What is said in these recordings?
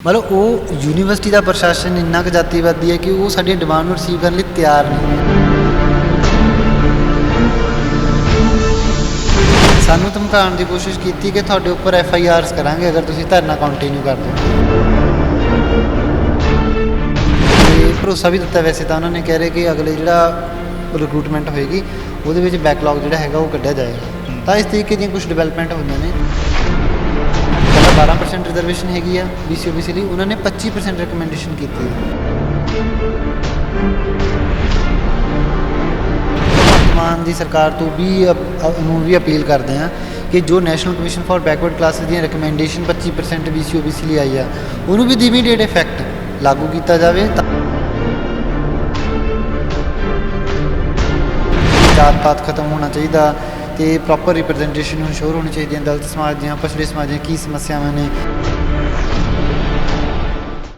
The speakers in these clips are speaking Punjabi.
ਮਤਲਬ ਉਹ ਯੂਨੀਵਰਸਿਟੀ ਦਾ ਪ੍ਰਸ਼ਾਸਨ ਇੰਨਾ ਕੁ ਜਾਤੀਵਾਦੀ ਹੈ ਕਿ ਉਹ ਸਾਡੀਆਂ ਡਿਮਾਂਡ ਨੂੰ ਰਿਸੀਵ ਕਰਨ ਲਈ ਤਿਆਰ ਨਹੀਂ ਸਾਨੂੰ ਧਮਕਾਉਣ ਦੀ ਕੋਸ਼ਿਸ਼ ਕੀਤੀ ਕਿ ਤੁਹਾਡੇ ਉੱਪਰ ਐਫ ਆਈ ਆਰਸ ਕਰਾਂਗੇ, ਅਗਰ ਤੁਸੀਂ ਧਰਨਾ ਕੰਟੀਨਿਊ ਕਰਦੇ ਹੋ। ਤੇ ਭਰੋਸਾ ਵੀ ਦਿੱਤਾ ਵੈਸੇ ਤਾਂ ਉਹਨਾਂ ਨੇ, ਕਹਿ ਰਹੇ ਕਿ ਅਗਲੇ ਜਿਹੜਾ ਰਿਕਰੂਟਮੈਂਟ ਹੋਏਗੀ, ਉਹਦੇ ਵਿੱਚ ਬੈਕਲੌਗ ਜਿਹੜਾ ਹੈਗਾ ਉਹ ਕੱਢਿਆ ਜਾਏਗਾ। ਤਾਂ ਇਸ ਤਰੀਕੇ ਦੀਆਂ ਕੁਝ ਡਿਵੈਲਪਮੈਂਟ ਹੁੰਦੀਆਂ ਨੇ। 12% ਰਿਜ਼ਰਵੇਸ਼ਨ ਹੈਗੀ ਆ BC OBC ਲਈ। ਉਹਨਾਂ ਨੇ 25% ਰეკਮੈਂਡੇਸ਼ਨ ਕੀਤੀ ਹੈ ਮਾਨ ਦੀ ਸਰਕਾਰ ਤੋਂ ਵੀ ਨੂੰ ਵੀ ਅਪੀਲ ਕਰਦੇ ਆ ਕਿ ਜੋ national commission for backward classes ਦੀਆਂ ਰეკਮੈਂਡੇਸ਼ਨ 25% BC OBC ਲਈ ਆਈ ਆ, ਉਹਨੂੰ ਵੀ ਇਮੀਡੀਏਟ ਇਫੈਕਟ ਲਾਗੂ ਕੀਤਾ ਜਾਵੇ ਤਾਂ ਜਾਤ ਪਾਤ ਖਤਮ ਹੋਣਾ ਚਾਹੀਦਾ। ਤੇ ਪ੍ਰੋਪਰ ਰਿਪਰੈਜ਼ੈਂਟੇਸ਼ਨ ਇਨਸ਼ੋਰ ਹੋਣੀ ਚਾਹੀਦੀ ਹੈ ਦਲਿਤ ਸਮਾਜ ਦੀਆਂ, ਪਛੜੇ ਸਮਾਜ ਦੀਆਂ ਕੀ ਸਮੱਸਿਆਵਾਂ ਨੇ।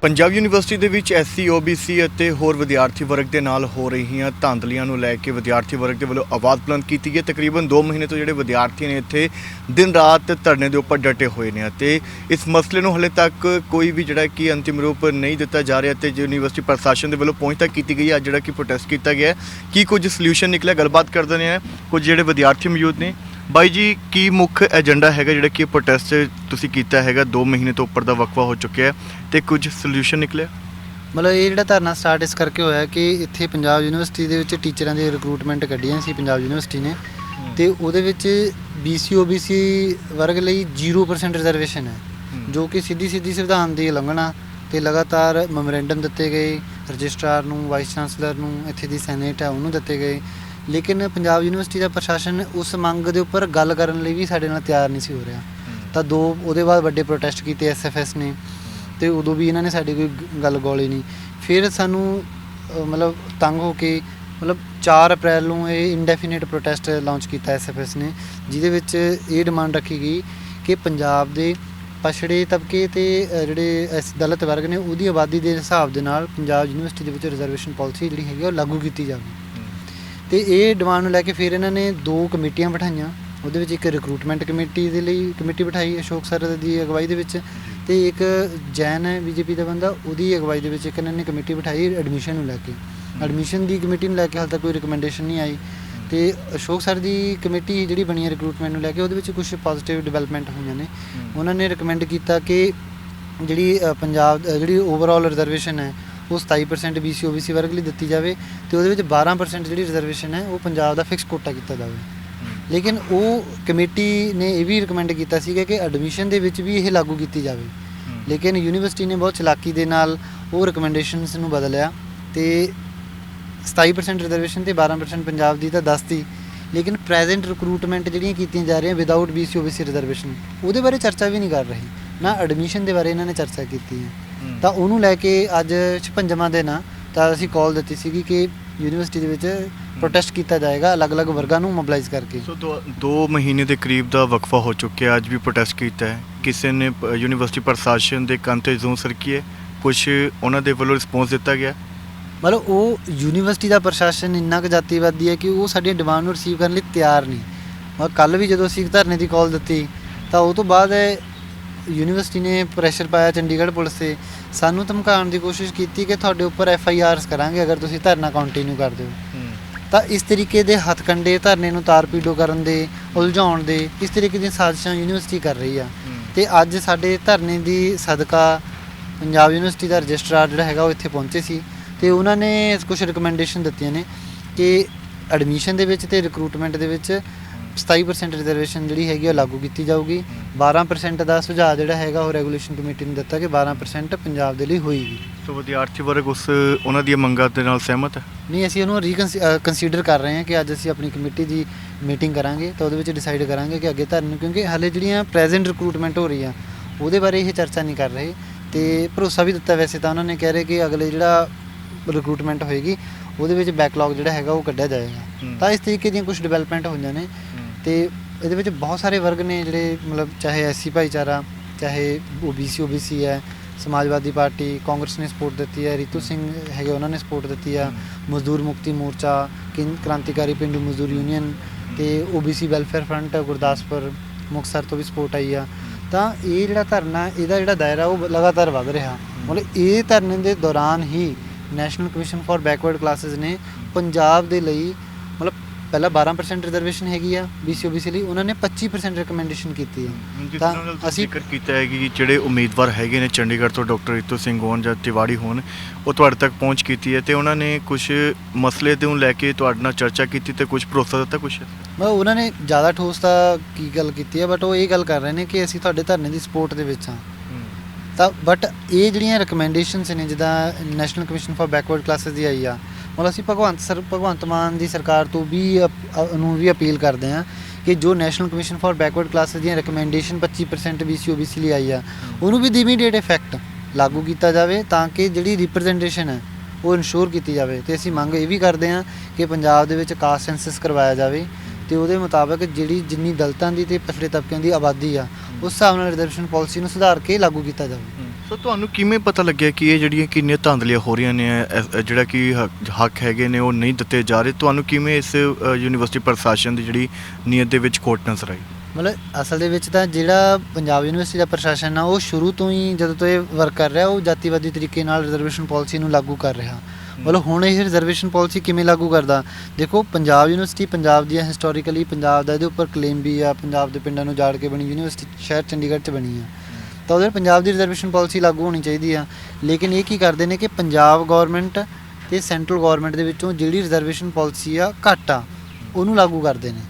ਪੰਜਾਬ ਯੂਨੀਵਰਸਿਟੀ ਦੇ ਵਿੱਚ ਐਸਸੀ, ਓਬੀਸੀ ਅਤੇ ਹੋਰ ਵਿਦਿਆਰਥੀ ਵਰਗ ਦੇ ਨਾਲ ਹੋ ਰਹੀਆਂ ਧਾਂਦਲੀਆਂ ਨੂੰ ਲੈ ਕੇ ਵਿਦਿਆਰਥੀ ਵਰਗ ਦੇ ਵੱਲੋਂ ਆਵਾਜ਼ ਬੁਲੰਦ ਕੀਤੀ ਗਈ ਹੈ। ਤਕਰੀਬਨ 2 ਮਹੀਨੇ ਤੋਂ ਜਿਹੜੇ ਵਿਦਿਆਰਥੀ ਨੇ ਇੱਥੇ ਦਿਨ ਰਾਤ ਧਰਨੇ ਦੇ ਉੱਪਰ ਡਟੇ ਹੋਏ ਨੇ ਅਤੇ ਇਸ ਮਸਲੇ ਨੂੰ ਹਲੇ ਤੱਕ ਕੋਈ ਵੀ ਜਿਹੜਾ ਕਿ ਅੰਤਿਮ ਰੂਪ ਨਹੀਂ ਦਿੱਤਾ ਜਾ ਰਿਹਾ ਤੇ ਯੂਨੀਵਰਸਿਟੀ ਪ੍ਰਸ਼ਾਸਨ ਦੇ ਵੱਲੋਂ ਪਹੁੰਚ ਤੱਕ ਕੀਤੀ ਗਈ ਹੈ। ਅੱਜ ਜਿਹੜਾ ਕਿ ਪ੍ਰੋਟੈਸਟ ਕੀਤਾ ਗਿਆ ਕੀ ਕੁਝ ਸੋਲੂਸ਼ਨ ਨਿਕਲਿਆ? ਗੱਲਬਾਤ ਕਰਦੇ ਨੇ ਕੁਝ ਜਿਹੜੇ ਵਿਦਿਆਰਥੀ ਮੌਜੂਦ ਨੇ। ਬਾਈ ਜੀ ਕੀ ਮੁੱਖ ਏਜੰਡਾ ਹੈਗਾ ਜਿਹੜਾ ਕਿ ਪ੍ਰੋਟੈਸਟ ਤੁਸੀਂ ਕੀਤਾ ਹੈਗਾ? 2 ਮਹੀਨੇ ਤੋਂ ਉੱਪਰ ਦਾ ਵਕਫਾ ਹੋ ਚੁੱਕਿਆ ਹੈ ਤੇ ਕੁਝ ਸੋਲੂਸ਼ਨ ਨਿਕਲਿਆ? ਮਤਲਬ ਇਹ ਜਿਹੜਾ ਧਰਨਾ ਸਟਾਰਟ ਇਸ ਕਰਕੇ ਹੋਇਆ ਕਿ ਇੱਥੇ ਪੰਜਾਬ ਯੂਨੀਵਰਸਿਟੀ ਦੇ ਵਿੱਚ ਟੀਚਰਾਂ ਦੀ ਰਿਕਰੂਟਮੈਂਟ ਕੱਢੀਆਂ ਸੀ ਪੰਜਾਬ ਯੂਨੀਵਰਸਿਟੀ ਨੇ ਤੇ ਉਹਦੇ ਵਿੱਚ BC OBC ਵਰਗ ਲਈ 0% ਰਿਜ਼ਰਵੇਸ਼ਨ ਹੈ ਜੋ ਕਿ ਸਿੱਧੀ ਸਿੱਧੀ ਸੰਵਿਧਾਨ ਦੀ ਉਲੰਘਣਾ ਤੇ ਲਗਾਤਾਰ ਮੈਮੋਰੈਂਡਮ ਦਿੱਤੇ ਗਏ ਰਜਿਸਟਰਾਰ ਨੂੰ ਵਾਈਸ ਚਾਂਸਲਰ ਨੂੰ ਇੱਥੇ ਦੀ ਸੈਨੇਟ ਹੈ ਉਹਨੂੰ ਦਿੱਤੇ ਗਏ। ਲੇਕਿਨ ਪੰਜਾਬ ਯੂਨੀਵਰਸਿਟੀ ਦਾ ਪ੍ਰਸ਼ਾਸਨ ਉਸ ਮੰਗ ਦੇ ਉੱਪਰ ਗੱਲ ਕਰਨ ਲਈ ਵੀ ਸਾਡੇ ਨਾਲ ਤਿਆਰ ਨਹੀਂ ਸੀ ਹੋ ਰਿਹਾ। ਤਾਂ ਦੋ ਉਹਦੇ ਬਾਅਦ ਵੱਡੇ ਪ੍ਰੋਟੈਸਟ ਕੀਤੇ ਐਸਐਫਐਸ ਨੇ ਤੇ ਉਦੋਂ ਵੀ ਇਹਨਾਂ ਨੇ ਸਾਡੀ ਕੋਈ ਗੱਲ ਗੋਲੀ ਨਹੀਂ। ਫਿਰ ਸਾਨੂੰ ਅ, ਮਤਲਬ ਤੰਗ ਹੋ ਕੇ ਮਤਲਬ 4 ਅਪ੍ਰੈਲ ਨੂੰ ਇਹ ਇਨਡੈਫੀਨਿਟ ਪ੍ਰੋਟੈਸਟ ਲਾਂਚ ਕੀਤਾ ਐਸਐਫਐਸ ਨੇ ਜਿਹਦੇ ਵਿੱਚ ਇਹ ਡਿਮਾਂਡ ਰੱਖੀ ਗਈ ਕਿ ਪੰਜਾਬ ਦੇ ਪਛੜੇ ਤਬਕੇ ਤੇ ਅ, ਜਿਹੜੇ ਇਸ ਦਲਿਤ ਵਰਗ ਨੇ ਉਹਦੀ ਆਬਾਦੀ ਦੇ ਹਿਸਾਬ ਦੇ ਨਾਲ ਪੰਜਾਬ ਯੂਨੀਵਰਸਿਟੀ ਦੇ ਵਿੱਚ ਰਿਜ਼ਰਵੇਸ਼ਨ ਪਾਲਿਸੀ ਜਿਹੜੀ ਹੈਗੀ ਆ, ਉਹ ਲਾਗੂ ਕੀਤੀ ਜਾਵੇ। ਤੇ ਇਹ ਡਿਮਾਂਡ ਨੂੰ ਲੈ ਕੇ ਫਿਰ ਇਹਨਾਂ ਨੇ ਦੋ ਕਮੇਟੀਆਂ ਬਿਠਾਈਆਂ। ਉਹਦੇ ਵਿੱਚ ਇੱਕ ਰਿਕਰੂਟਮੈਂਟ ਕਮੇਟੀ ਦੇ ਲਈ ਕਮੇਟੀ ਬਿਠਾਈ ਅਸ਼ੋਕ ਸਰ ਦੀ ਅਗਵਾਈ ਦੇ ਵਿੱਚ ਤੇ ਇੱਕ ਜੈਨ ਹੈ ਬੀਜੇਪੀ ਦਾ ਬੰਦਾ ਉਹਦੀ ਅਗਵਾਈ ਦੇ ਵਿੱਚ ਇੱਕ ਇਹਨਾਂ ਨੇ ਕਮੇਟੀ ਬਿਠਾਈ ਐਡਮਿਸ਼ਨ ਨੂੰ ਲੈ ਕੇ। ਐਡਮਿਸ਼ਨ ਦੀ ਕਮੇਟੀ ਨੂੰ ਲੈ ਕੇ ਹਾਲ ਤੱਕ ਕੋਈ ਰਿਕਮੈਂਡੇਸ਼ਨ ਨਹੀਂ ਆਈ ਤੇ ਅਸ਼ੋਕ ਸਰ ਦੀ ਕਮੇਟੀ ਜਿਹੜੀ ਬਣੀ ਹੈ ਰਿਕਰੂਟਮੈਂਟ ਨੂੰ ਲੈ ਕੇ ਉਹਦੇ ਵਿੱਚ ਕੁਝ ਪੋਜ਼ਿਟਿਵ ਡਿਵੈਲਪਮੈਂਟ ਹੋਈਆਂ ਨੇ। ਉਹਨਾਂ ਨੇ ਰეკਮੈਂਡ ਕੀਤਾ ਕਿ ਜਿਹੜੀ ਪੰਜਾਬ ਜਿਹੜੀ ਓਵਰਆਲ ਰਿਜ਼ਰਵੇਸ਼ਨ ਹੈ ਉਹ 27% BC OBC ਵਰਗ ਲਈ ਦਿੱਤੀ ਜਾਵੇ ਤੇ ਉਹਦੇ ਵਿੱਚ 12% ਜਿਹੜੀ ਰਿਜ਼ਰਵੇਸ਼ਨ ਹੈ ਉਹ ਪੰਜਾਬ ਦਾ ਫਿਕਸ ਕੋਟਾ ਕੀਤਾ ਜਾਵੇ। ਲੇਕਿਨ ਉਹ ਕਮੇਟੀ ਨੇ ਇਹ ਵੀ ਰეკਮੈਂਡ ਕੀਤਾ ਸੀਗਾ ਕਿ ਐਡਮਿਸ਼ਨ ਦੇ ਵਿੱਚ ਵੀ ਇਹ ਲਾਗੂ ਕੀਤੀ ਜਾਵੇ। ਲੇਕਿਨ ਯੂਨੀਵਰਸਿਟੀ ਨੇ ਬਹੁਤ ਚਲਾਕੀ ਦੇ ਨਾਲ ਉਹ ਰეკਮੈਂਡੇਸ਼ਨਸ ਨੂੰ ਬਦਲਿਆ ਤੇ 27% ਰਿਜ਼ਰਵੇਸ਼ਨ ਤੇ 12% ਪੰਜਾਬ ਦੀ ਤਾਂ 10 ਦੀ। ਲੇਕਿਨ ਪ੍ਰੈਜ਼ੈਂਟ ਰਿਕਰੂਟਮੈਂਟ ਜਿਹੜੀਆਂ ਕੀਤੀਆਂ ਜਾ ਰਹੀਆਂ ਵਿਦਆਊਟ ਬੀਸੀ ਓਬੀਸੀ ਰਿਜ਼ਰਵੇਸ਼ਨ ਉਹਦੇ ਬਾਰੇ ਚਰਚਾ ਵੀ ਨਹੀਂ ਕਰ ਰਹੀ। ਨਾ ਐਡਮਿਸ਼ਨ ਦੇ ਬਾਰੇ ਇਹਨਾਂ ਨੇ ਚਰਚਾ ਕੀਤੀ ਹੈ। ਤਾਂ ਉਹਨੂੰ ਲੈ ਕੇ ਅੱਜ 56ਵਾਂ ਦਿਨ ਆ ਤਾਂ ਅਸੀਂ ਕਾਲ ਦਿੱਤੀ ਸੀਗੀ ਕਿ ਯੂਨੀਵਰਸਿਟੀ ਦੇ ਵਿੱਚ ਪ੍ਰੋਟੈਸਟ ਕੀਤਾ ਜਾਏਗਾ ਅਲੱਗ-ਅਲੱਗ ਵਰਗਾਂ ਨੂੰ ਮੋਬਿਲਾਈਜ਼ ਕਰਕੇ। ਸੋ ਦੋ, ਦੋ ਮਹੀਨੇ ਦੇ ਕਰੀਬ ਦਾ ਵਕਫਾ ਹੋ ਚੁੱਕਿਆ ਅੱਜ ਵੀ ਪ੍ਰੋਟੈਸਟ ਕੀਤਾ ਹੈ। ਕਿਸੇ ਨੇ ਯੂਨੀਵਰਸਿਟੀ ਪ੍ਰਸ਼ਾਸਨ ਦੇ ਕੰਨ ਤੇ ਜ਼ੂਮ ਸਰਕੀ ਹੈ ਕੁਝ ਉਹਨਾਂ ਦੇ ਵੱਲੋਂ ਰਿਸਪੌਂਸ ਦਿੱਤਾ ਗਿਆ? ਮਤਲਬ ਉਹ ਯੂਨੀਵਰਸਿਟੀ ਦਾ ਪ੍ਰਸ਼ਾਸਨ ਇੰਨਾ ਕੁ ਜਾਤੀਵਾਦੀ ਹੈ ਕਿ ਉਹ ਸਾਡੀਆਂ ਡਿਮਾਂਡ ਨੂੰ ਰਿਸੀਵ ਕਰਨ ਲਈ ਤਿਆਰ ਨਹੀਂ। ਮਤਲਬ ਕੱਲ ਵੀ ਜਦੋਂ ਅਸੀਂ ਧਰਨੇ ਦੀ ਕਾਲ ਦਿੱਤੀ ਤਾਂ ਉਹ ਤੋਂ ਬਾਅਦ ਯੂਨੀਵਰਸਿਟੀ ਨੇ ਪ੍ਰੈਸ਼ਰ ਪਾਇਆ ਚੰਡੀਗੜ੍ਹ ਪੁਲਿਸ ਤੇ ਸਾਨੂੰ ਧਮਕਾਉਣ ਦੀ ਕੋਸ਼ਿਸ਼ ਕੀਤੀ ਕਿ ਤੁਹਾਡੇ ਉੱਪਰ ਐਫ ਆਈ ਆਰਸ ਕਰਾਂਗੇ ਅਗਰ ਤੁਸੀਂ ਧਰਨਾ ਕੰਟੀਨਿਊ ਕਰਦੇ ਹੋ। ਤਾਂ ਇਸ ਤਰੀਕੇ ਦੇ ਹੱਥਕੰਡੇ ਧਰਨੇ ਨੂੰ ਤਾਰਪੀਡੋ ਕਰਨ ਦੇ ਉਲਝਾਉਣ ਦੇ ਇਸ ਤਰੀਕੇ ਦੀਆਂ ਸਾਜ਼ਿਸ਼ਾਂ ਯੂਨੀਵਰਸਿਟੀ ਕਰ ਰਹੀ ਆ। ਤੇ ਅੱਜ ਸਾਡੇ ਧਰਨੇ ਦੀ ਸਦਕਾ ਪੰਜਾਬ ਯੂਨੀਵਰਸਿਟੀ ਦਾ ਰਜਿਸਟਰਾਰ ਜਿਹੜਾ ਹੈਗਾ ਉਹ ਇੱਥੇ ਪਹੁੰਚੇ ਸੀ ਤੇ ਉਹਨਾਂ ਨੇ ਕੁਝ ਰეკਮੈਂਡੇਸ਼ਨ ਦਿੱਤੀਆਂ ਨੇ ਕਿ ਐਡਮਿਸ਼ਨ ਦੇ ਵਿੱਚ ਤੇ ਰਿਕਰੂਟਮੈਂਟ ਦੇ ਵਿੱਚ 27% ਰਿਜ਼ਰਵੇਸ਼ਨ ਜਿਹੜੀ ਹੈਗੀ ਉਹ ਲਾਗੂ ਕੀਤੀ ਜਾਊਗੀ। 12% ਦਾ ਸੁਝਾਅ ਜਿਹੜਾ ਹੈਗਾ ਉਹ ਰੈਗੂਲੇਸ਼ਨ ਕਮੇਟੀ ਨੂੰ ਦਿੱਤਾ ਕਿ 12% ਪੰਜਾਬ ਦੇ ਲਈ ਹੋਏਗੀ। ਸੋ ਵਿਦਿਆਰਥੀ ਵਰਗ ਉਸ ਉਹਨਾਂ ਦੀਆਂ ਮੰਗਾਂ ਦੇ ਨਾਲ ਸਹਿਮਤ ਹੈ? ਨਹੀਂ ਅਸੀਂ ਉਹਨੂੰ ਰੀਕਨਸੀਡਰ ਕਰ ਰਹੇ ਹਾਂ ਕਿ ਅੱਜ ਅਸੀਂ ਆਪਣੀ ਕਮੇਟੀ ਦੀ ਮੀਟਿੰਗ ਕਰਾਂਗੇ ਤਾਂ ਉਹਦੇ ਵਿੱਚ ਡਿਸਾਈਡ ਕਰਾਂਗੇ ਕਿ ਅੱਗੇ ਧਰਨ ਕਿਉਂਕਿ ਹਾਲੇ ਜਿਹੜੀਆਂ ਪ੍ਰੈਜ਼ੈਂਟ ਰਿਕਰੂਟਮੈਂਟ ਹੋ ਰਹੀ ਆ ਉਹਦੇ ਬਾਰੇ ਇਹ ਚਰਚਾ ਨਹੀਂ ਕਰ ਰਹੇ ਤੇ ਭਰੋਸਾ ਵੀ ਦਿੱਤਾ ਵੈਸੇ ਤਾਂ ਉਹਨਾਂ ਨੇ ਕਹਿ ਰਹੇ ਕਿ ਅਗਲੇ ਜਿਹੜਾ ਰਿਕਰੂਟਮੈਂਟ ਹੋਏਗੀ ਉਹਦੇ ਵਿੱਚ ਬੈਕਲੌਗ ਜਿਹੜਾ ਹੈਗਾ ਉਹ ਕੱਢਿਆ ਜਾਏਗਾ। ਤਾਂ ਇਸ ਤਰੀਕੇ ਦੀਆਂ ਕੁਝ ਡਿਵੈਲਪਮੈਂਟ ਹੋਈਆਂ ਨੇ। ਤੇ ਇਹਦੇ ਵਿੱਚ ਬਹੁਤ ਸਾਰੇ ਵਰਗ ਨੇ ਜਿਹੜੇ ਮਤਲਬ ਚਾਹੇ ਐਸਸੀ ਭਾਈਚਾਰਾ ਚਾਹੇ OBC OBC ਹੈ ਸਮਾਜਵਾਦੀ ਪਾਰਟੀ ਕਾਂਗਰਸ ਨੇ ਸਪੋਰਟ ਦਿੱਤੀ ਹੈ ਰੀਤੂ ਸਿੰਘ ਹੈਗੇ ਉਹਨਾਂ ਨੇ ਸਪੋਰਟ ਦਿੱਤੀ ਆ ਮਜ਼ਦੂਰ ਮੁਕਤੀ ਮੋਰਚਾ ਕਿੰ- ਕ੍ਰਾਂਤੀਕਾਰੀ ਪਿੰਡੂ ਮਜ਼ਦੂਰ ਯੂਨੀਅਨ ਤੇ OBC welfare front Gurdaspur Muktsar ਤੋਂ ਵੀ ਸਪੋਰਟ ਆਈ ਆ। ਤਾਂ ਇਹ ਜਿਹੜਾ ਧਰਨਾ ਇਹਦਾ ਜਿਹੜਾ ਦਾਇਰਾ ਉਹ ਲਗਾਤਾਰ ਵੱਧ ਰਿਹਾ। ਮਤਲਬ ਇਹ ਧਰਨੇ ਦੇ ਦੌਰਾਨ ਹੀ national commission for backward classes ਨੇ ਪੰਜਾਬ ਦੇ ਲਈ ਪਹਿਲਾਂ 12% ਰਿਜ਼ਰਵੇਸ਼ਨ ਹੈਗੀ ਆ ਬੀਸੀ ਲਈ ਉਹਨਾਂ ਨੇ 25% ਰეკਮੈਂਡੇਸ਼ਨ ਕੀਤੀ ਹੈ। ਤਾਂ ਅਸੀਂ ਜ਼ਿਕਰ ਕੀਤਾ ਹੈ ਕਿ ਜਿਹੜੇ ਉਮੀਦਵਾਰ ਹੈਗੇ ਨੇ ਚੰਡੀਗੜ੍ਹ ਤੋਂ ਡਾਕਟਰ ਇਤੋ ਸਿੰਘ ਹੋਣ ਜਾਂ ਤਿਵਾੜੀ ਹੋਣ ਉਹ ਤੁਹਾਡੇ ਤੱਕ ਪਹੁੰਚ ਕੀਤੀ ਹੈ ਤੇ ਉਹਨਾਂ ਨੇ ਕੁਝ ਮਸਲੇ ਤੇ ਨੂੰ ਲੈ ਕੇ ਤੁਹਾਡੇ ਨਾਲ ਚਰਚਾ ਕੀਤੀ ਤੇ ਕੁਝ ਭਰੋਸਾ ਦਿੱਤਾ ਕੁਝ ਮੈਂ ਉਹਨਾਂ ਨੇ ਜ਼ਿਆਦਾ ਠੋਸ ਤਾਂ ਕੀ ਗੱਲ ਕੀਤੀ ਹੈ ਬਟ ਉਹ ਇਹ ਗੱਲ ਕਰ ਰਹੇ ਨੇ ਕਿ ਅਸੀਂ ਤੁਹਾਡੇ ਧਰਨੇ ਦੀ ਸਪੋਰਟ ਦੇ ਵਿੱਚ ਹਾਂ। ਤਾਂ ਬਟ ਇਹ ਜਿਹੜੀਆਂ ਰეკਮੈਂਡੇਸ਼ਨਸ ਨੇ ਜਿਹਦਾ national commission for backward classes ਦੀ ਆਈ ਆ ਮਤਲਬ ਅਸੀਂ ਭਗਵੰਤ ਸਰ ਭਗਵੰਤ ਮਾਨ ਦੀ ਸਰਕਾਰ ਤੋਂ ਵੀ ਅਪ- ਨੂੰ ਵੀ ਅਪੀਲ ਕਰਦੇ ਹਾਂ ਕਿ ਜੋ national commission for backward classes ਦੀਆਂ ਰეკਮੈਂਡੇਸ਼ਨ 25% BC OBC ਲਈ ਆਈ ਆ। ਉਹਨੂੰ ਵੀ ਦੀ ਇਮੀਡੀਏਟ ਇਫੈਕਟ ਲਾਗੂ ਕੀਤਾ ਜਾਵੇ ਤਾਂ ਕਿ ਜਿਹੜੀ ਰਿਪਰੈਜ਼ੈਂਟੇਸ਼ਨ ਹੈ ਉਹ ਇਨਸ਼ੋਰ ਕੀਤੀ ਜਾਵੇ। ਤੇ ਅਸੀਂ ਮੰਗ ਇਹ ਵੀ ਕਰਦੇ ਹਾਂ ਕਿ ਪੰਜਾਬ ਦੇ ਵਿੱਚ ਕਾਸਟ ਸੈਂਸਸ ਕਰਵਾਇਆ ਜਾਵੇ ਤੇ ਉਹਦੇ ਮੁਤਾਬਕ ਜਿਹੜੀ ਜਿੰਨੀ ਦਲਤਾਂ ਦੀ ਤੇ ਪਛੜੇ ਤਬਕਿਆਂ ਦੀ ਆਬਾਦੀ ਆ ਉਸ ਹਿਸਾਬ ਨਾਲ ਰਿਜ਼ਰਵੇਸ਼ਨ ਪਾਲਿਸੀ ਨੂੰ ਸੁਧਾਰ ਕੇ ਲਾਗੂ ਕੀਤਾ ਜਾਵੇ। ਸੋ ਤੁਹਾਨੂੰ ਕਿਵੇਂ ਪਤਾ ਲੱਗਿਆ ਕਿ ਇਹ ਜਿਹੜੀਆਂ ਕਿੰਨੀਆਂ ਧਾਂਦਲੀਆਂ ਹੋ ਰਹੀਆਂ ਨੇ ਇਹ- ਇਹ ਜਿਹੜਾ ਕਿ ਹੱਕ- ਹੱਕ ਹੈਗੇ ਨੇ ਉਹ ਨਹੀਂ ਦਿੱਤੇ ਜਾ ਰਹੇ? ਤੁਹਾਨੂੰ ਕਿਵੇਂ ਇਸ ਅ, ਯੂਨੀਵਰਸਿਟੀ ਪ੍ਰਸ਼ਾਸਨ ਦੀ ਜਿਹੜੀ ਨੀਅਤ ਦੇ ਵਿੱਚ ਖੋਟ ਨਜ਼ਰ ਆਈ? ਮਤਲਬ ਅਸਲ ਦੇ ਵਿੱਚ ਤਾਂ ਜਿਹੜਾ ਪੰਜਾਬ ਯੂਨੀਵਰਸਿਟੀ ਦਾ ਪ੍ਰਸ਼ਾਸਨ ਆ ਉਹ ਸ਼ੁਰੂ ਤੋਂ ਹੀ ਜਦੋਂ ਤੋਂ ਇਹ ਵਰਕ ਕਰ ਰਿਹਾ ਉਹ ਜਾਤੀਵਾਦੀ ਤਰੀਕੇ ਨਾਲ ਰਿਜ਼ਰਵੇਸ਼ਨ ਪਾਲਿਸੀ ਨੂੰ ਲਾਗੂ ਕਰ ਰਿਹਾ। ਮਤਲਬ ਹੁਣ ਇਹ ਰਿਜ਼ਰਵੇਸ਼ਨ ਪਾਲਿਸੀ ਕਿਵੇਂ ਲਾਗੂ ਕਰਦਾ? ਦੇਖੋ ਪੰਜਾਬ ਯੂਨੀਵਰਸਿਟੀ ਪੰਜਾਬ ਦੀ ਹਿਸਟੋਰੀਕਲੀ ਪੰਜਾਬ ਦਾ ਇਹਦੇ ਉੱਪਰ ਕਲੇਮ ਵੀ ਆ ਪੰਜਾਬ ਦੇ ਪਿੰਡਾਂ ਨੂੰ ਜਾੜ ਕੇ ਬਣੀ ਯੂਨੀਵਰਸਿਟੀ ਸ਼ਹਿਰ ਚੰਡੀਗੜ੍ਹ 'ਚ ਬਣੀ ਆ। ਤਾਂ ਉਹਦੇ ਪੰਜਾਬ ਦੀ ਰਿਜ਼ਰਵੇਸ਼ਨ ਪਾਲਿਸੀ ਲਾਗੂ ਹੋਣੀ ਚਾਹੀਦੀ ਆ। ਲੇਕਿਨ ਇਹ ਕੀ ਕਰਦੇ ਨੇ ਕਿ ਪੰਜਾਬ ਗਵਰਨਮੈਂਟ ਤੇ ਸੈਂਟਰਲ ਗਵਰਨਮੈਂਟ ਦੇ ਵਿੱਚੋਂ ਜਿਹੜੀ ਰਿਜ਼ਰਵੇਸ਼ਨ ਪਾਲਿਸੀ ਆ ਘੱਟ ਆ ਉਹਨੂੰ ਲਾਗੂ ਕਰਦੇ ਨੇ।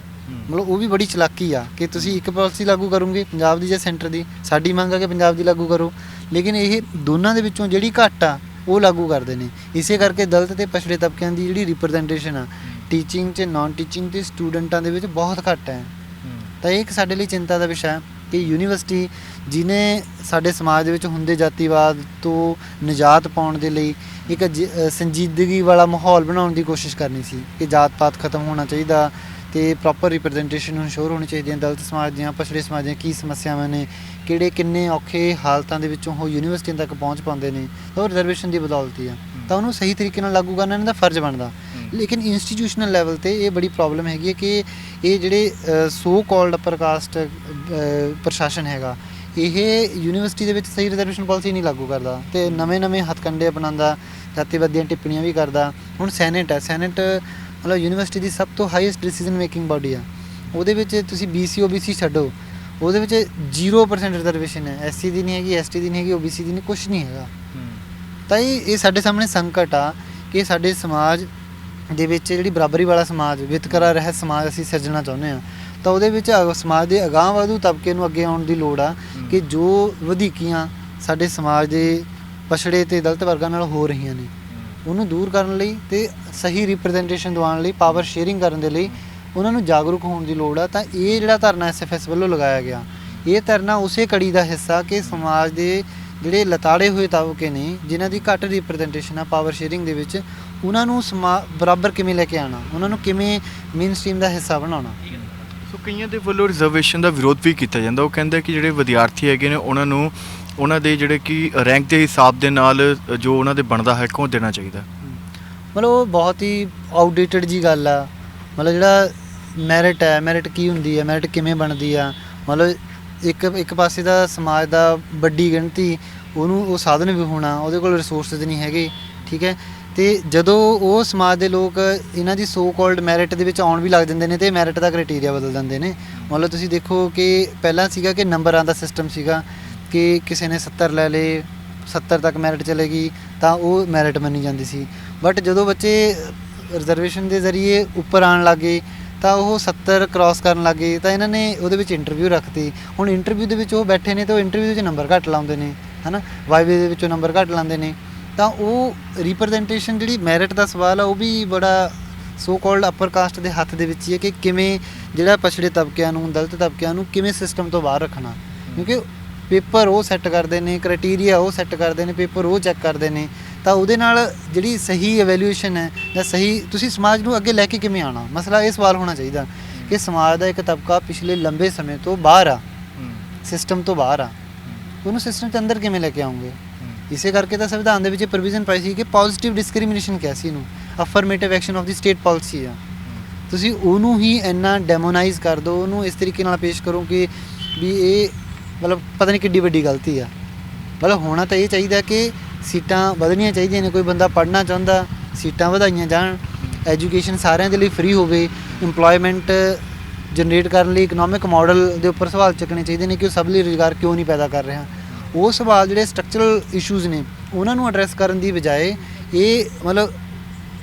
ਮਤਲਬ ਉਹ ਵੀ ਬੜੀ ਚਲਾਕੀ ਆ ਕਿ ਤੁਸੀਂ ਇੱਕ ਪਾਲਿਸੀ ਲਾਗੂ ਕਰੋਗੇ ਪੰਜਾਬ ਦੀ ਜਾਂ ਸੈਂਟਰ ਦੀ ਸਾਡੀ ਮੰਗ ਆ ਕਿ ਪੰਜਾਬ ਦੀ ਲਾਗੂ ਕਰੋ। ਲੇਕਿਨ ਇਹ ਦੋਨਾਂ ਦੇ ਵਿੱਚੋਂ ਜਿਹੜੀ ਘੱਟ ਆ ਉਹ ਲਾਗੂ ਕਰਦੇ ਨੇ। ਇਸੇ ਕਰਕੇ ਦਲਿਤ ਤੇ ਪਛੜੇ ਤਬਕਿਆਂ ਦੀ ਜਿਹੜੀ ਰਿਪਰੈਜ਼ੈਂਟੇਸ਼ਨ ਆ ਟੀਚਿੰਗ 'ਚ ਨਾਨ ਟੀਚਿੰਗ ਤੇ ਸਟੂਡੈਂਟਾਂ ਦੇ ਵਿੱਚ ਬਹੁਤ ਘੱਟ ਹੈ। ਤਾਂ ਇਹ ਇੱਕ ਸਾਡੇ ਲਈ ਚਿੰਤਾ ਦਾ ਵਿਸ਼ਾ ਹੈ ਕਿ ਯੂਨੀਵਰਸਿਟੀ ਜਿਨੇ ਸਾਡੇ ਸਮਾਜ ਦੇ ਵਿੱਚ ਹੁੰਦੇ ਜਾਤੀਵਾਦ ਤੋਂ ਨਿਜਾਤ ਪਾਉਣ ਦੇ ਲਈ ਇੱਕ ਸੰਜੀਦਗੀ ਵਾਲਾ ਮਾਹੌਲ ਬਣਾਉਣ ਦੀ ਕੋਸ਼ਿਸ਼ ਕਰਨੀ ਸੀ ਕਿ ਜਾਤ ਪਾਤ ਖਤਮ ਹੋਣਾ ਚਾਹੀਦਾ ਤੇ ਪ੍ਰੋਪਰ ਰਿਪਰੈਜ਼ੈਂਟੇਸ਼ਨ ਇਨਸ਼ੋਰ ਹੋਣੀ ਚਾਹੀਦੀ ਹੈ ਦਲਿਤ ਸਮਾਜ ਦੀਆਂ ਪਛੜੇ ਸਮਾਜ ਦੀਆਂ ਕੀ ਸਮੱਸਿਆਵਾਂ ਨੇ ਕਿਹੜੇ ਕਿੰਨੇ ਔਖੇ ਹਾਲਤਾਂ ਦੇ ਵਿੱਚੋਂ ਉਹ ਯੂਨੀਵਰਸਿਟੀਆਂ ਤੱਕ ਪਹੁੰਚ ਪਾਉਂਦੇ ਨੇ ਤਾਂ ਉਹ ਰਿਜ਼ਰਵੇਸ਼ਨ ਦੀ ਬਦੌਲਤ ਹੀ ਆ ਤਾਂ ਉਹਨੂੰ ਸਹੀ ਤਰੀਕੇ ਨਾਲ ਲਾਗੂ ਕਰਨਾ ਇਹਨਾਂ ਦਾ ਫਰਜ਼ ਬਣਦਾ। ਲੇਕਿਨ ਇੰਸਟੀਟਿਊਸ਼ਨਲ ਲੈਵਲ ਤੇ ਇਹ ਬੜੀ ਪ੍ਰੋਬਲਮ ਹੈਗੀ ਹੈ ਕਿ ਇਹ ਜਿਹੜੇ ਸੋ ਕਾਲਡ ਅਪਰ ਕਾਸਟ ਪ੍ਰਸ਼ਾਸਨ ਹੈਗਾ ਇਹ ਯੂਨੀਵਰਸਿਟੀ ਦੇ ਵਿੱਚ ਸਹੀ ਰਿਜ਼ਰਵੇਸ਼ਨ ਪਾਲਿਸੀ ਨਹੀਂ ਲਾਗੂ ਕਰਦਾ ਤੇ ਨਵੇਂ-ਨਵੇਂ ਹੱਥਕੰਡੇ ਅਪਣਾਉਂਦਾ ਜਾਤੀਵਾਦੀਆਂ ਟਿੱਪਣੀਆਂ ਵੀ ਕਰਦਾ। ਹੁਣ ਸੈਨੇਟ ਹੈ ਸੈਨੇਟ ਮਤਲਬ ਯੂਨੀਵਰਸਿਟੀ ਦੀ ਸਭ ਤੋਂ ਹਾਈਐਸਟ ਡਿਸੀਜਨ ਮੇਕਿੰਗ ਬਾਡੀ ਆ। ਉਹਦੇ ਵਿੱਚ ਤੁਸੀਂ BC OBC ਛੱਡੋ। ਉਹਦੇ ਵਿੱਚ 0% ਰਿਜ਼ਰਵੇਸ਼ਨ ਹੈ। ਐਸਸੀ ਦੀ ਨਹੀਂ ਹੈਗੀ ਐਸਟੀ ਦੀ ਨਹੀਂ ਹੈਗੀ OBC ਦੀ ਨਹੀਂ ਕੁਝ ਨਹੀਂ ਹੈਗਾ। ਤਾਂ ਇਹ ਇਹ ਸਾਡੇ ਸਾਹਮਣੇ ਸੰਕਟ ਆ ਕਿ ਸਾਡੇ ਸਮਾਜ ਦੇ ਵਿੱਚ ਜਿਹੜੀ ਬਰਾਬਰੀ ਵਾਲਾ ਸਮਾਜ ਵਿਤਕਰਾ ਰਹਿਤ ਸਮਾਜ ਅਸੀਂ ਸਿਰਜਣਾ ਚਾਹੁੰਦੇ ਆ ਤਾਂ ਉਹਦੇ ਵਿੱਚ ਅਗ- ਸਮਾਜ ਦੇ ਅਗਾਂਹ ਵਧੂ ਤਬਕੇ ਨੂੰ ਅੱਗੇ ਆਉਣ ਦੀ ਲੋੜ ਆ ਕਿ ਜੋ ਵਧੀਕੀਆਂ ਸਾਡੇ ਸਮਾਜ ਦੇ ਪਛੜੇ ਤੇ ਦਲਿਤ ਵਰਗਾਂ ਨਾਲ ਹੋ ਰਹੀਆਂ ਨੇ ਉਹਨੂੰ ਦੂਰ ਕਰਨ ਲਈ ਤੇ ਸਹੀ ਰਿਪਰੈਜ਼ੈਂਟੇਸ਼ਨ ਦਿਵਾਉਣ ਲਈ ਪਾਵਰ ਸ਼ੇਅਰਿੰਗ ਕਰਨ ਦੇ ਲਈ ਉਹਨਾਂ ਨੂੰ ਜਾਗਰੂਕ ਹੋਣ ਦੀ ਲੋੜ ਆ। ਤਾਂ ਇਹ ਜਿਹੜਾ ਧਰਨਾ ਐਸਐਫਐਸ ਵੱਲੋਂ ਲਗਾਇਆ ਗਿਆ ਇਹ ਧਰਨਾ ਉਸੇ ਕੜੀ ਦਾ ਹਿੱਸਾ ਕਿ ਸਮਾਜ ਦੇ ਜਿਹੜੇ ਲਤਾੜੇ ਹੋਏ ਤਬਕੇ ਨੇ ਜਿਨ੍ਹਾਂ ਦੀ ਘੱਟ ਰਿਪਰੈਜ਼ੈਂਟੇਸ਼ਨ ਆ ਪਾਵਰ ਸ਼ੇਅਰਿੰਗ ਦੇ ਵਿੱਚ ਉਹਨਾਂ ਨੂੰ ਸਮਾ ਬਰਾਬਰ ਕਿਵੇਂ ਲੈ ਕੇ ਆਣਾ ਉਹਨਾਂ ਨੂੰ ਕਿਵੇਂ ਮੇਨ ਸਟ੍ਰੀਮ ਦਾ ਹਿੱਸਾ ਬਣਾਉਣਾ। ਸੋ ਕਈਆਂ ਦੇ ਵੱਲੋਂ ਰਿਜ਼ਰਵੇਸ਼ਨ ਦਾ ਵਿਰੋਧ ਵੀ ਕੀਤਾ ਜਾਂਦਾ। ਉਹ ਕਹਿੰਦੇ ਕਿ ਜਿਹੜੇ ਵਿਦਿਆਰਥੀ ਹੈਗੇ ਨੇ, ਉਹਨਾਂ ਨੂੰ ਉਹਨਾਂ ਦੇ ਜਿਹੜੇ ਕਿ ਰੈਂਕ ਦੇ ਹਿਸਾਬ ਦੇ ਨਾਲ ਜੋ ਉਹਨਾਂ ਦੇ ਬਣਦਾ ਹੈ ਉਹ ਦੇਣਾ ਚਾਹੀਦਾ? ਮਤਲਬ ਉਹ ਬਹੁਤ ਹੀ ਆਊਟਡੇਟਡ ਜੀ ਗੱਲ ਆ। ਮਤਲਬ ਜਿਹੜਾ ਮੈਰਿਟ ਹੈ ਮੈਰਿਟ ਕੀ ਹੁੰਦੀ ਹੈ ਮੈਰਿਟ ਕਿਵੇਂ ਬਣਦੀ ਆ? ਮਤਲਬ ਇੱਕ ਇੱਕ ਪਾਸੇ ਦਾ ਸਮਾਜ ਦਾ ਵੱਡੀ ਗਿਣਤੀ, ਉਹਨੂੰ, ਉਹ ਸਾਧਨ ਵੀ ਹੋਣਾ, ਉਹਦੇ ਕੋਲ ਰਿਸੋਰਸਸ ਨਹੀਂ ਹੈਗੇ, ਠੀਕ ਹੈ? ਤੇ ਜਦੋਂ ਉਹ ਸਮਾਜ ਦੇ ਲੋਕ ਇਹਨਾਂ ਦੀ ਸੋ ਕਾਲਡ ਮੈਰਿਟ ਦੇ ਵਿੱਚ ਆਉਣ ਵੀ ਲੱਗ ਜਾਂਦੇ ਨੇ ਤੇ ਮੈਰਿਟ ਦਾ ਕ੍ਰਾਈਟੇਰੀਆ ਬਦਲ ਦਿੰਦੇ ਨੇ। ਮਤਲਬ ਤੁਸੀਂ ਦੇਖੋ ਕਿ ਪਹਿਲਾਂ ਸੀਗਾ ਕਿ ਨੰਬਰਾਂ ਦਾ ਸਿਸਟਮ ਸੀਗਾ ਕਿ ਕਿਸੇ ਨੇ 70 ਲੈ ਲਏ 70 ਤੱਕ ਮੈਰਿਟ ਚਲੇਗੀ ਤਾਂ ਉਹ ਮੈਰਿਟ ਮੰਨੀ ਜਾਂਦੀ ਸੀ। ਬਟ ਜਦੋਂ ਬੱਚੇ ਰਿਜ਼ਰਵੇਸ਼ਨ ਦੇ ਜ਼ਰੀਏ ਉੱਪਰ ਆਉਣ ਲੱਗੇ ਤਾਂ ਉਹ 70 ਕ੍ਰਾਸ ਕਰਨ ਲੱਗੇ ਤਾਂ ਇਹਨਾਂ ਨੇ ਉਹਦੇ ਵਿੱਚ ਇੰਟਰਵਿਊ ਰੱਖਤੀ। ਹੁਣ ਇੰਟਰਵਿਊ ਦੇ ਵਿੱਚ ਉਹ ਬੈਠੇ ਨੇ ਤਾਂ ਉਹ ਇੰਟਰਵਿਊ ਦੇ ਵਿੱਚ ਨੰਬਰ ਘੱਟ ਲਾਉਂਦੇ ਨੇ, ਹਨਾ? ਵਾਈਵੇ ਦੇ ਵਿੱਚੋਂ ਨੰਬਰ ਘੱਟ ਲਾਉਂਦੇ ਨੇ। ਤਾਂ ਉਹ ਰਿਪਰੈਜ਼ੈਂਟੇਸ਼ਨ ਜਿਹੜੀ ਮੈਰਿਟ ਦਾ ਸਵਾਲ ਆ ਉਹ ਵੀ ਬੜਾ ਸੋ ਕਾਲਡ ਅਪਰ ਕਾਸਟ ਦੇ ਹੱਥ ਦੇ ਵਿੱਚ ਹੀ ਹੈ ਕਿ ਕਿਵੇਂ ਜਿਹੜਾ ਪਛੜੇ ਤਬਕਿਆਂ ਨੂੰ ਦਲਿਤ ਤਬਕਿਆਂ ਨੂੰ ਕਿਵੇਂ ਸਿਸਟਮ ਤੋਂ ਬਾਹਰ ਰੱਖਣਾ। ਕਿਉਂਕਿ ਪੇਪਰ ਉਹ ਸੈੱਟ ਕਰਦੇ ਨੇ ਕ੍ਰਾਈਟੇਰੀਆ ਉਹ ਸੈੱਟ ਕਰਦੇ ਨੇ ਪੇਪਰ ਉਹ ਚੈੱਕ ਕਰਦੇ ਨੇ। ਤਾਂ ਉਹਦੇ ਨਾਲ ਜਿਹੜੀ ਸਹੀ ਇਵੈਲੂਏਸ਼ਨ ਹੈ ਜਾਂ ਸਹੀ ਤੁਸੀਂ ਸਮਾਜ ਨੂੰ ਅੱਗੇ ਲੈ ਕੇ ਕਿਵੇਂ ਆਣਾ ਮਸਲਾ ਇਹ ਸਵਾਲ ਹੋਣਾ ਚਾਹੀਦਾ ਕਿ ਸਮਾਜ ਦਾ ਇੱਕ ਤਬਕਾ ਪਿਛਲੇ ਲੰਬੇ ਸਮੇਂ ਤੋਂ ਬਾਹਰ ਆ। ਸਿਸਟਮ ਤੋਂ ਬਾਹਰ ਆ। ਉਹਨੂੰ ਸਿਸਟਮ ਦੇ ਅੰਦਰ ਕਿਵੇਂ ਲੈ ਕੇ ਆਉਂਗੇ? ਇਸੇ ਕਰਕੇ ਤਾਂ ਸੰਵਿਧਾਨ ਦੇ ਵਿੱਚ ਪ੍ਰੋਵੀਜ਼ਨ ਪਾਈ ਸੀ ਕਿ ਪੋਜ਼ਿਟਿਵ ਡਿਸਕ੍ਰਿਮੀਨੇਸ਼ਨ ਕਿਹਾ ਸੀ ਇਹਨੂੰ affirmative action of the state policy ਆ। ਤੁਸੀਂ ਉਹਨੂੰ ਹੀ ਇੰਨਾ ਡੈਮੋਨਾਈਜ਼ ਕਰ ਦਿਓ ਉਹਨੂੰ ਇਸ ਤਰੀਕੇ ਨਾਲ ਪੇਸ਼ ਕਰੋ ਕਿ ਵੀ ਇਹ ਮਤਲਬ ਪਤਾ ਨਹੀਂ ਕਿੱਡੀ ਵੱਡੀ ਗਲਤੀ ਆ। ਮਤਲਬ ਹੋਣਾ ਤਾਂ ਇਹ ਚਾਹੀਦਾ ਕਿ ਸੀਟਾਂ ਵਧਣੀਆਂ ਚਾਹੀਦੀਆਂ ਨੇ, ਕੋਈ ਬੰਦਾ ਪੜ੍ਹਨਾ ਚਾਹੁੰਦਾ, ਸੀਟਾਂ ਵਧਾਈਆਂ ਜਾਣ ਐਜੂਕੇਸ਼ਨ ਸਾਰਿਆਂ ਦੇ ਲਈ ਫ੍ਰੀ ਹੋਵੇ, EMPLOYMENT ਜਨਰੇਟ ਕਰਨ ਲਈ ਇਕਨੋਮਿਕ ਮਾਡਲ ਦੇ ਉੱਪਰ ਸਵਾਲ ਚੱਕਣੇ ਚਾਹੀਦੇ ਨੇ ਕਿ ਉਹ ਸਭ ਲਈ ਰੁਜ਼ਗਾਰ ਕਿਉਂ ਨਹੀਂ ਪੈਦਾ ਕਰ ਰਿਹਾ। ਉਹ ਸਵਾਲ ਜਿਹੜੇ ਸਟਰਕਚਰਲ ਇਸ਼ੂਜ਼ ਨੇ, ਉਹਨਾਂ ਨੂੰ ਐਡਰੈਸ ਕਰਨ ਦੀ ਬਜਾਏ ਇਹ ਮਤਲਬ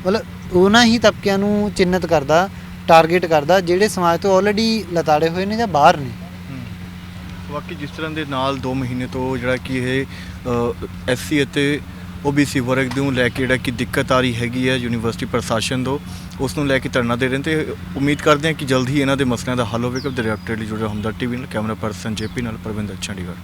ਮਤਲਬ ਉਹਨਾਂ ਹੀ ਤਬਕਿਆਂ ਨੂੰ ਚਿੰਨਤ ਕਰਦਾ ਟਾਰਗੇਟ ਕਰਦਾ, ਜਿਹੜੇ ਸਮਾਜ ਤੋਂ ਆਲਰੇਡੀ ਲਤਾੜੇ ਹੋਏ ਨੇ ਜਾਂ ਬਾਹਰ ਨੇ। ਬਾਕੀ ਜਿਸ ਤਰ੍ਹਾਂ ਦੇ ਨਾਲ 2 ਮਹੀਨੇ ਤੋਂ ਜਿਹੜਾ ਕਿ ਇਹ ਐਸਸੀ ਅਤੇ OBC ਵਰਗ ਨੂੰ ਲੈ ਕੇ ਜਿਹੜਾ ਕਿ ਦਿੱਕਤ ਆ ਰਹੀ ਹੈਗੀ ਹੈ ਯੂਨੀਵਰਸਿਟੀ ਪ੍ਰਸ਼ਾਸਨ ਤੋਂ, ਉਸ ਨੂੰ ਲੈ ਕੇ ਧਰਨਾ ਦੇ ਰਹੇ ਨੇ ਤੇ ਉਮੀਦ ਕਰਦੇ ਹਾਂ ਕਿ ਜਲਦ ਹੀ ਇਹਨਾਂ ਦੇ ਮਸਲਿਆਂ ਦਾ ਹੱਲ ਹੋਵੇਗਾ। ਡਾਇਰੈਕਟਰ ਜੁੜਿਆ ਹੁੰਦਾ ਹਮਦਰ ਟੀਵੀ ਨਾਲ, ਕੈਮਰਾ ਪਰਸਨ ਜੇਪੀ ਨਾਲ ਪਰਵਿੰਦਰ ਚੰਡੀਗੜ੍ਹ।